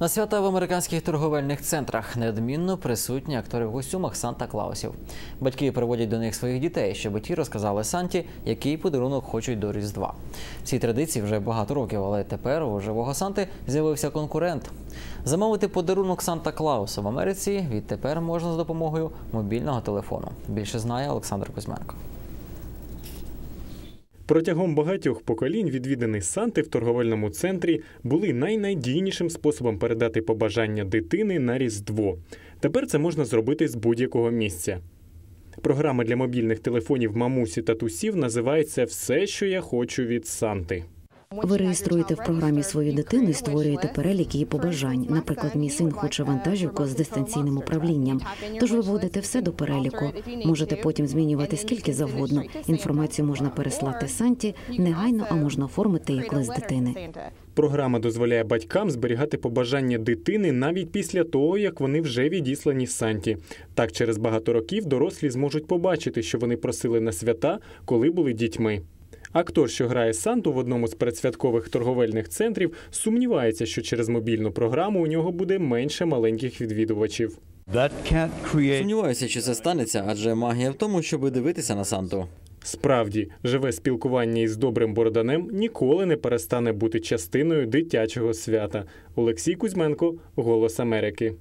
На свята в американських торговельних центрах неодмінно присутні актори в костюмах Санта Клаусів. Батьки приводять до них своїх дітей, щоб ті розказали Санті, який подарунок хочуть до Різдва. Цій традиції вже багато років, але тепер у живого Санти з'явився конкурент. Замовити подарунок Санта Клауса в Америці відтепер можна за допомогою мобільного телефону. Більше знає Олександр Кузьменко. Протягом багатьох поколінь відвідані Санти в торговельному центрі були найнадійнішим способом передати побажання дитини на Різдво. Тепер це можна зробити з будь-якого місця. Програма для мобільних телефонів мамусі та тусів називається Все, що я хочу від Санти. Ви реєструєте в програмі свою дитину і створюєте перелік її побажань. Наприклад, мій син хоче вантажівку з дистанційним управлінням. Тож ви вводите все до переліку. Можете потім змінювати скільки завгодно. Інформацію можна переслати Санті негайно, а можна оформити як лист дитини. Програма дозволяє батькам зберігати побажання дитини навіть після того, як вони вже відіслані Санті. Так, через багато років дорослі зможуть побачити, що вони просили на свята, коли були дітьми. Актор, що грає Санту в одному з передсвяткових торговельних центрів, сумнівається, що через мобільну програму у нього буде менше маленьких відвідувачів. Create Сумніваюся, чи це станеться, адже магія в тому, щоб дивитися на Санту. Справді, живе спілкування із добрим Бороданем ніколи не перестане бути частиною дитячого свята. Олексій Кузьменко, Голос Америки.